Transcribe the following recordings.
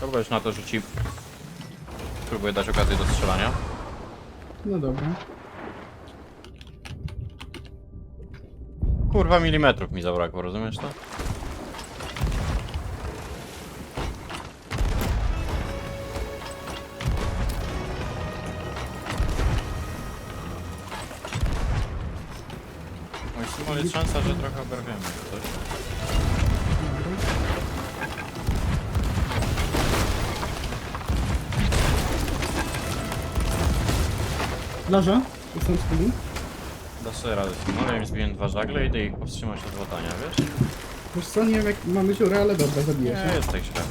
Dobra, już na to rzuci. Próbuję dać okazję do strzelania. No dobra. Kurwa milimetrów mi zabrakło, rozumiesz to? Simon, jest szansa, że trochę oberwiemy coś. Plaża? Jestem z tyłu. Dasz sobie radę, Simon, ja im zbiłem dwa żagle i idę ich powstrzymać od latania, wiesz? Wiesz co, nie wiem jak mamy dziurę, ale dobra, zabiję Nie się. jest tak źle.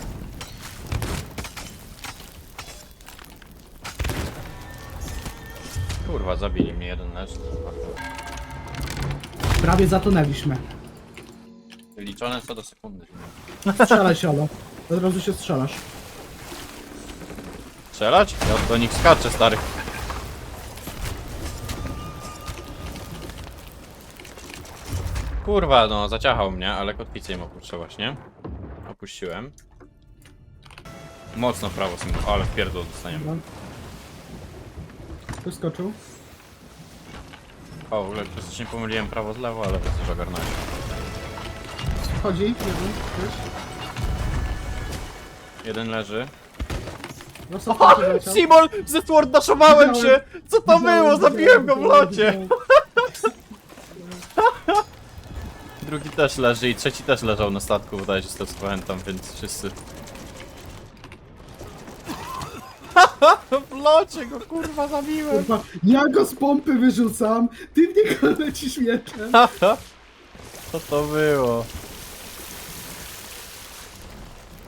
Kurwa, zabili mnie jeden leż. Prawie zatonęliśmy. Liczone co do sekundy. Strzelaj siolo. Od razu się strzelasz. Strzelać? Ja do nich skaczę, stary. Kurwa, no, zaciachał mnie, ale kotwicę im opuszczę właśnie. Opuściłem. Mocno w prawo, syn, ale w pierdol dostaniemy. Dobra. Ktoś skoczył. O, w ogóle klasycznie pomyliłem prawo z lewo, ale to też ogarnąłem. Chodzi, jeden, ktoś. Jeden leży. No co, leciał? Simon! Daszowałem się! Co to było? Zabiłem go w locie! widziałem. Drugi też leży i trzeci też leżał na statku, wydaje się, z tego co pamiętam, więc wszyscy... w locie go kurwa zabiłem! Kurwa, ja go z pompy wyrzucam, ty w niego lecisz mieczem. Co to było?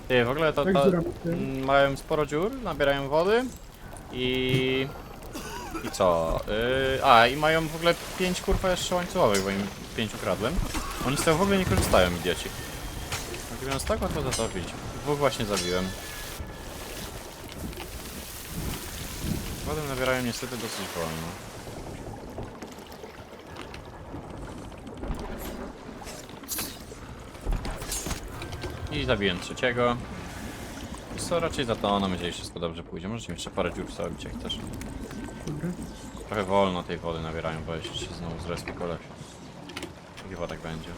Ty, w ogóle to, Tak, to dziura mm, mają sporo dziur, nabierają wody i... I co? Yy, a, i mają w ogóle pięć kurwa jeszcze łańcuchowych, bo im pięć ukradłem. Oni z tego w ogóle nie korzystają, idioci. Nas tak łatwo zatopić. Dwóch właśnie zabiłem. Wodę nabierają niestety dosyć wolno. I zabiłem trzeciego. Co raczej za to nam jeżeli wszystko dobrze pójdzie. Możecie mi jeszcze parę dziur zrobić jak też. Dobra. Trochę wolno tej wody nabierają, bo jeszcze się znowu zrespi koleś. Chyba tak będzie.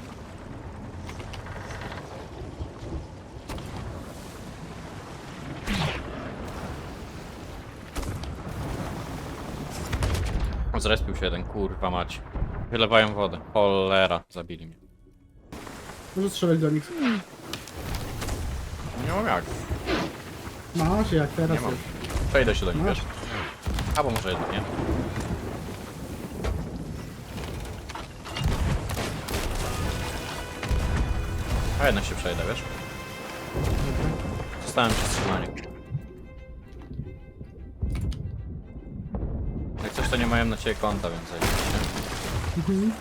Zrespił się jeden, kurwa mać. Wylewają wodę. Cholera, zabili mnie. Może strzelać do nich. Nie mam jak. Masz, jak teraz Nie mam. jest. Przejdę się do nich, wiesz? Albo może jednak nie. A jednak się przejdę, wiesz? Zostałem przy strzelaniu. Jak coś to nie mają na ciebie konta, więc zajebiście. Mhm.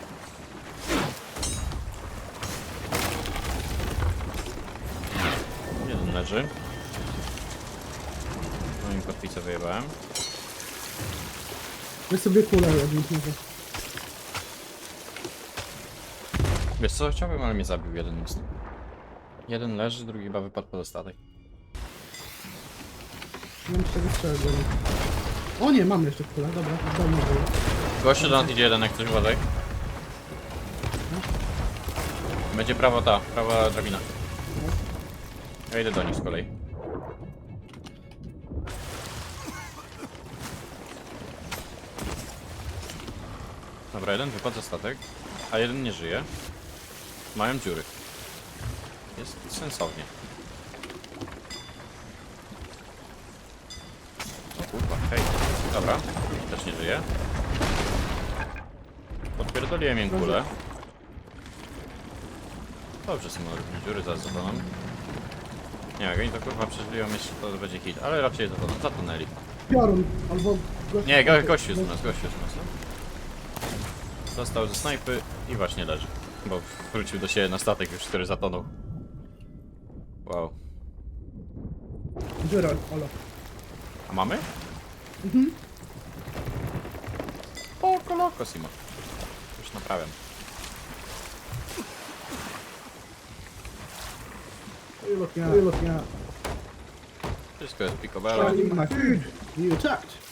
Jeden leży. I kotwicę wyjebałem. Weź sobie kulę może. Wiesz co, chciałbym, ale mnie zabił jeden jest. Jeden leży, drugi chyba wypadł pod ostatek. Czy tego strzelać do nich. O nie, mam jeszcze kulę, dobra, dawno było. Gościu do nas idzie jeden, jak coś uważaj. Będzie prawo ta, prawa drabina. Ja idę do nich z kolei. Dobra, jeden wypadł za statek, a jeden nie żyje. Mają dziury. Jest sensownie. O kurwa, hej. Dobra, też nie żyje. Podpierdoliłem im kulę. Dobrze, są równie dziury za zatoną. Nie, jak oni to kurwa przeżyją jeszcze, to będzie hit, ale raczej zatoną, zatonęli. Piorun, albo... Nie, go, gościu jest u nas, gościu jest u nas. Został ze snajpy i właśnie leży. Bo wrócił do siebie na statek już, który zatonął. Wow. Dziura, Ola. A mamy? Mhm. O, koloko, Simo. Już naprawiam. Wylotnia, wylotnia. Wszystko jest picobello. Finding my food. You attacked.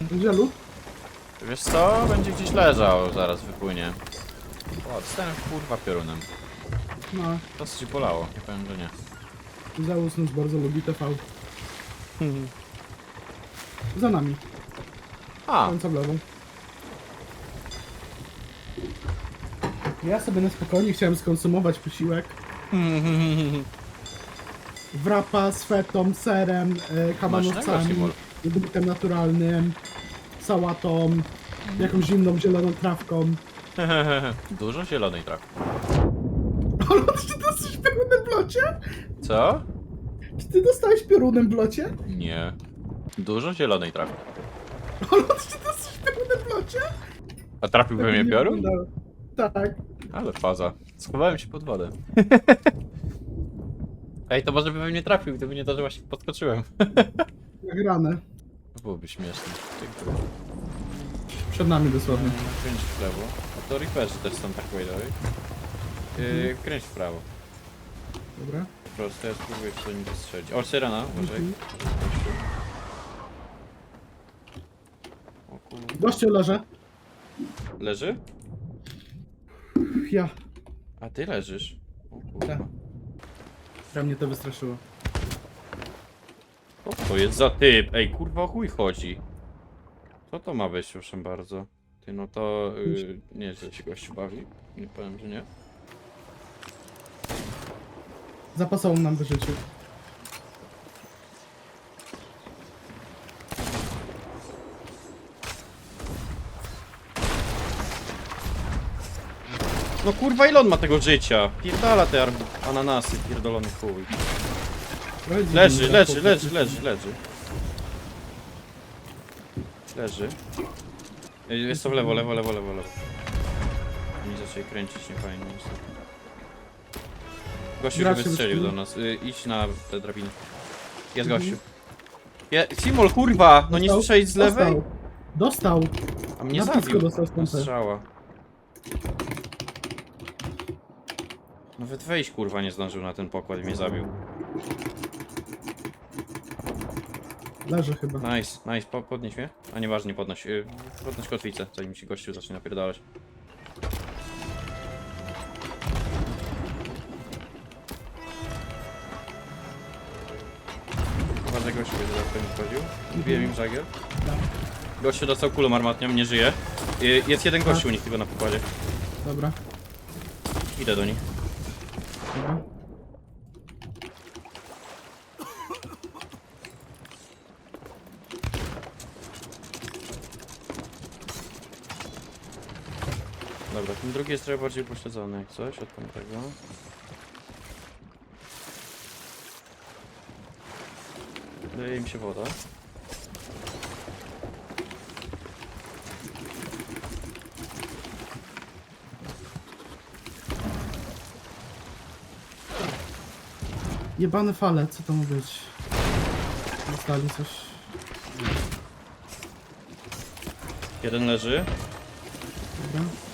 Gdzie lód? Wiesz co? Będzie gdzieś leżał, zaraz wypłynie. O, dostałem kurwa piorunem. No, Dosyć bolało, nie powiem, że nie. Zeus bardzo lubi TV. Za nami, A, końca w lewo. Ja sobie na spokojnie chciałem skonsumować posiłek. Wrapa z fetą, serem, kabanowcami, Smacznego, jogurtem naturalnym, sałatą, jakąś zimną, zieloną trawką. Dużo zielonej trawki. Ale czy ty dostałeś piorunem w locie? Co? Czy ty dostałeś piorunem w locie? Nie. Dużo zielonej trawki. Ale czy ty dostałeś piorunem w locie? A trafił we mnie piorun? Tak. Ale faza. Schowałem się pod wodę. Ej, to może by we mnie trafił, gdyby nie to, że właśnie podskoczyłem. Nagrane. To byłoby śmieszne. Dziękuję. Przed nami dosłownie. Kręć w lewo. A to Reaperzy też są tak dalej. Yy, kręć w prawo. Dobra. Po prostu ja spróbuję co nim strzelić. O, syrena, uważaj. Mhm. O. Gościu leżę. Leży? Ja. A ty leżysz. O Tak. kurwa. Ja mnie to wystraszyło. To jest za typ? Ej, kurwa, chuj chodzi. Co to ma być, proszę bardzo? Ty, no to... Yy, nie, że się gościu bawi. Nie powiem, że nie. Zapasował nam życiu. No kurwa, ile on ma tego życia? Pierdala te ananasy, pierdolony chuj. Leży, leży, leży, leży, leży. Leży. Ej, Jest to w lewo, lewo, lewo, lewo, lewo. Oni zaczęli kręcić, nie fajnie niestety. Gościu Gracz się się wystrzelił do nas. Y, idź na te drabiny. Jest Mhm. gościu. Je, Simol, kurwa! No nie Dostał? strzelić z lewej? Dostał. Dostał. A mnie Na zabił. dostał stąd. strzała. Nawet wejść kurwa nie zdążył na ten pokład i mnie zabił. Leży chyba. Nice, nice, po, podnieś mnie. A nieważne, nie podnoś. Yy, podnoś kotwicę, zanim ci gościu zacznie napierdalać. Uważaj, gościu będzie zaraz pewnie wchodził. Wbiłem im żagiel. Tak. Gościu dostał kulą armatnią, nie żyje. Yy, jest jeden gościu u nich tylko na pokładzie. Dobra. Idę do nich. Dobra. Dobra, ten drugi jest trochę bardziej pośledzony jak coś od tamtego. Daje im się woda. Jebane fale, co to ma być? Dostali coś. Jeden leży. Dobra.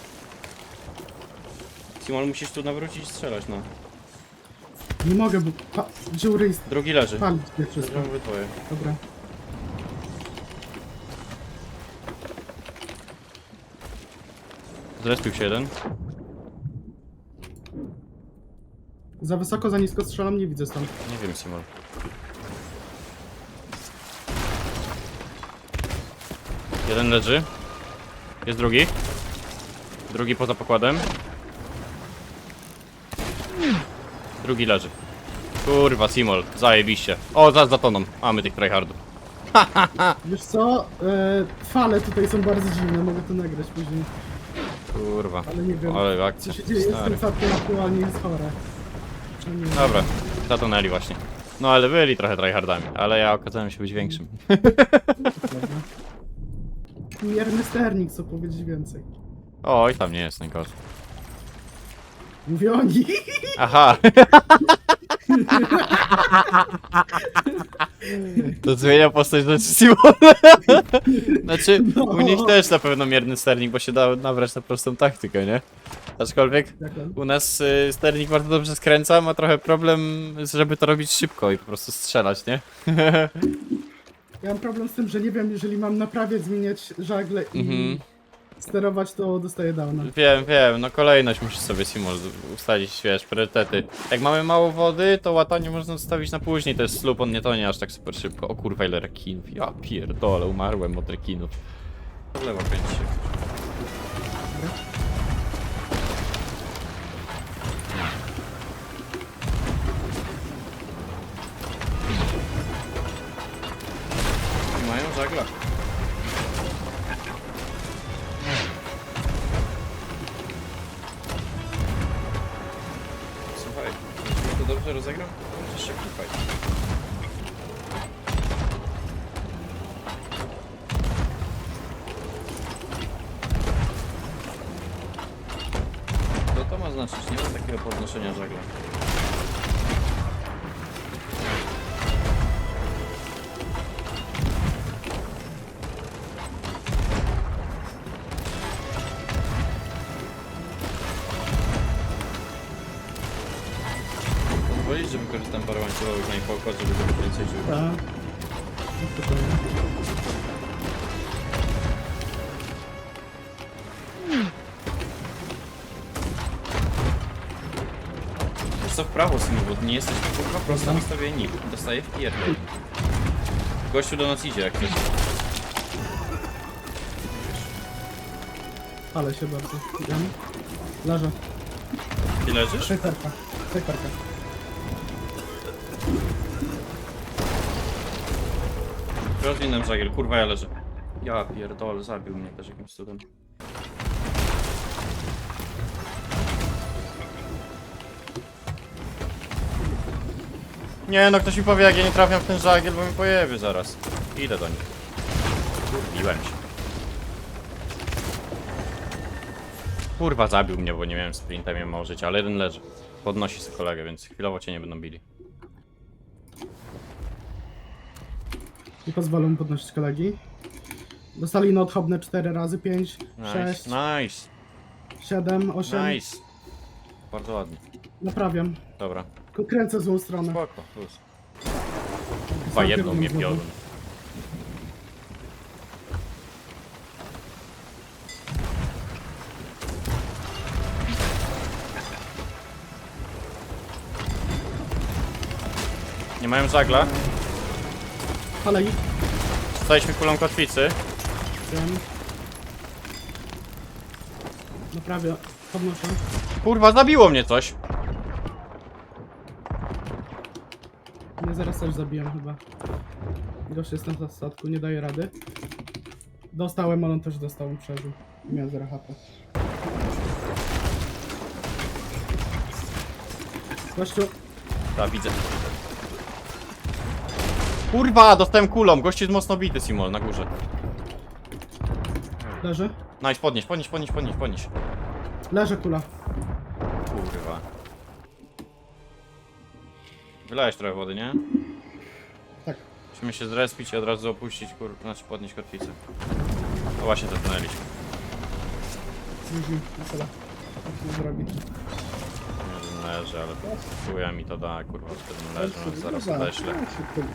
Simon, musisz tu nawrócić i strzelać, no. Nie mogę, bo pa dziury jest Drugi leży. palić mnie wszystko. Zrobimy dwoje. Dobra. Zrespił się jeden. Za wysoko, za nisko strzelam, nie widzę stąd. Nie wiem, Simon. Jeden leży. Jest drugi. Drugi poza pokładem. Drugi leży. Kurwa, Simol, zajebiście. O, za, za toną. Mamy tych tryhardów. Wiesz co? E, fale tutaj są bardzo dziwne, mogę to nagrać później. Kurwa. Ale nie wiem, Ale co akcja. się dzieje z Stary. tym statkiem aktualnie jest chore. Przynajmniej Dobra, zatonęli właśnie. No ale byli trochę tryhardami, ale ja okazałem się być większym. Mierny sternik, co powiedzieć więcej. Oj, tam nie jest najgorzej. Mówię o nich. Aha. To zmienia postać rzeczy Simon. Znaczy, u nich też na pewno mierny sternik, bo się da nabrać na prostą taktykę, nie? Aczkolwiek u nas y, sternik bardzo dobrze skręca, ma trochę problem, żeby to robić szybko i po prostu strzelać, nie? Ja mam problem z tym, że nie wiem, jeżeli mam naprawiać, zmieniać żagle i Mhm. Sterować, to dostaję downa. Wiem, wiem, no kolejność musisz sobie Simon ustalić, wiesz, priorytety. Jak mamy mało wody, to łatanie można zostawić na później, to jest slup, on nie tonie aż tak super szybko. O kurwa, ile rekinów, ja pierdolę, umarłem od rekinów. Lewo kręci się. Nie mają żagla. Rozegram, możesz się klikać. Co to ma znaczyć? Nie ma takiego podnoszenia żagla. Pozwolić, że wykorzystam parę łańcuchowych na pokład, żeby zrobić więcej żył. Tak. No, spokojnie. Wiesz co, w prawo Simu, bo nie jesteś kurwa prosto na ustawieni. Dostaję w pierdol. Gościu do nas idzie jak coś. Ale się bardzo. Idziemy. Leżę. Ty leżysz? Snajperka. Snajperka. Rozwinę żagiel, kurwa ja leżę. Ja pierdolę, zabił mnie też jakimś cudem. Nie no, ktoś mi powie jak ja nie trafiam w ten żagiel, bo mi pojebie zaraz. Idę do nich. Kurwiłem się. Kurwa zabił mnie, bo nie miałem sprinta, miałem mało życia, ale jeden leży. Podnosi sobie kolegę, więc chwilowo cię nie będą bili. Nie pozwolę mu podnosić kolegi. Dostali no odchodne 4 razy 5, Nice, 6, nice, 7, 8. nice. Bardzo ładnie. Naprawiam. Dobra, Tylko kręcę złą stronę. spoko, plus. Chyba jedną mnie biorą. Nie mają żagla. Ale i Staliśmy kulą kotwicy. wiem. Naprawię. Podnoszę. Kurwa, zabiło mnie coś. Mnie zaraz też zabijam chyba. Gość jestem na statku, nie daje rady. Dostałem, ale on też dostał, on przeżył. Miałem 0 HP. Gościu, Tak, widzę. Kurwa, dostałem kulą. Gość jest mocno bity, Simon, na górze. leży? Nice, podnieś, podnieś, podnieś, podnieś, podnieś. Leży kula. Kurwa. Wylałeś trochę wody, nie? Tak. Musimy się zrespić i od razu opuścić, kur... znaczy podnieść kotwicę. No właśnie dotknęliśmy. Mhm, tyle. Tak nie zrobi. Nie wiem, leży, ale chuja mi to da, kurwa, wtedy leży, no zaraz odeślę. Ja się tylko